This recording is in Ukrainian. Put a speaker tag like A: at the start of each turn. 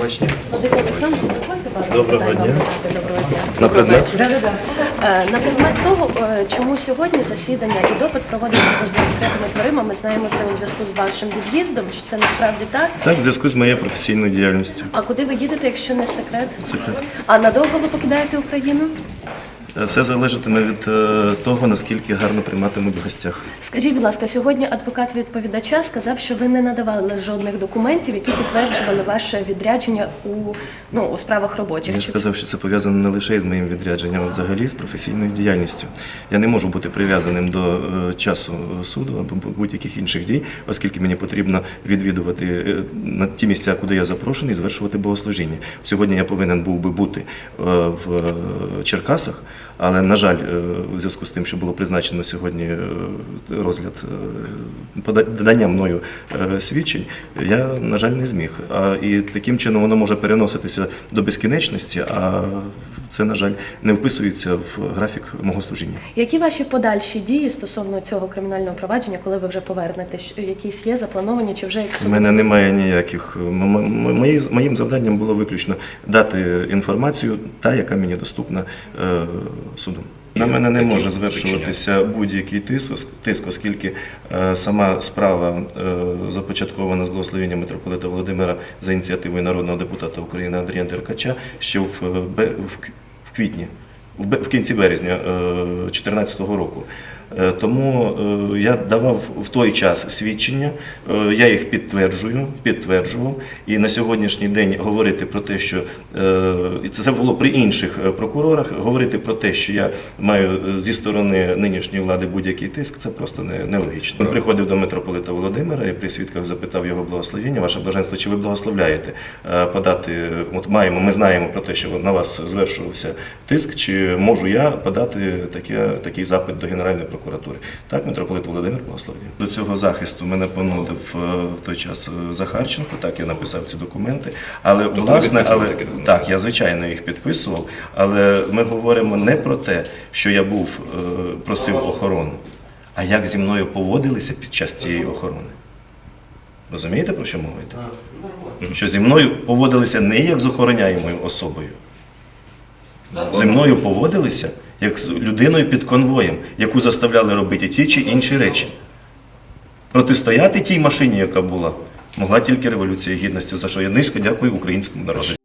A: Дозвольте пару
B: Доброго дня.
A: Доброго дня.
B: На предмет?
A: Е, На предмет того, е, чому сьогодні засідання і допит проводиться за закритими дверима, ми знаємо це у зв'язку з вашим від'їздом. Чи це насправді так?
B: Так, в зв'язку з моєю професійною діяльністю.
A: А куди ви їдете, якщо не секрет?
B: Секрет.
A: А надовго ви покидаєте Україну?
B: Е, Все залежатиме від е, того, наскільки гарно прийматимуть в гостях.
A: Скажіть, будь ласка, сьогодні адвокат відповідача сказав, що ви не надавали жодних документів, які підтверджували ваше відрядження у ну у справах робочих.
B: Я ж сказав, що це пов'язано не лише з моїм відрядженням, а взагалі з професійною діяльністю. Я не можу бути прив'язаним до е, часу суду або будь-яких інших дій, оскільки мені потрібно відвідувати е, на ті місця, куди я запрошений, звершувати богослужіння. Сьогодні я повинен був би бути е, в е, Черкасах, але на жаль, е, у зв'язку з тим, що було призначено сьогодні е, розгляд е, подання мною свідчень, я на жаль не зміг. І таким чином воно може переноситися до безкінечності, а це, на жаль, не вписується в графік мого служіння.
A: Які ваші подальші дії стосовно цього кримінального провадження, коли ви вже повернетесь? Якісь є заплановані чи вже як
B: У мене немає ніяких. мої- Моїм завданням було виключно дати інформацію, та, яка мені доступна е, судом. На мене не може звершуватися будь-який тиск, тиск, оскільки е, сама справа е, започаткована з благословення митрополита Володимира за ініціативою народного депутата України Андрія Деркача ще в, е, квітні, в кінці березня 2014 року. Е, Тому е, я давав в той час свідчення, е, я їх підтверджую, підтверджував. І на сьогоднішній день говорити про те, що і це було при інших прокурорах, говорити про те, що я маю зі сторони нинішньої влади будь-який тиск, це просто не- нелогічно. Він приходив до митрополита Володимира і при свідках запитав його благословення. Ваше блаженство, чи ви благословляєте подати? От маємо, ми знаємо про те, що на вас звершувався тиск. Чи можу я подати таке, такий запит до Генеральної прокуратури? Так, митрополит Володимир благословив. До цього захисту мене понудив е, в той час е, Захарченко. Так я написав ці документи. Але
C: Тобто
B: власне, але
C: документи?
B: так, я звичайно їх підписував. Але ми говоримо не про те, що я був е, просив охорону, а як зі мною поводилися під час цієї охорони. Розумієте, про що мова йде? Що зі мною поводилися не як з охороняємою особою. Зі мною поводилися як з людиною під конвоєм, яку заставляли робити ті чи інші речі. Протистояти тій машині, яка була, могла тільки Революція Гідності, за що я низько дякую українському народу.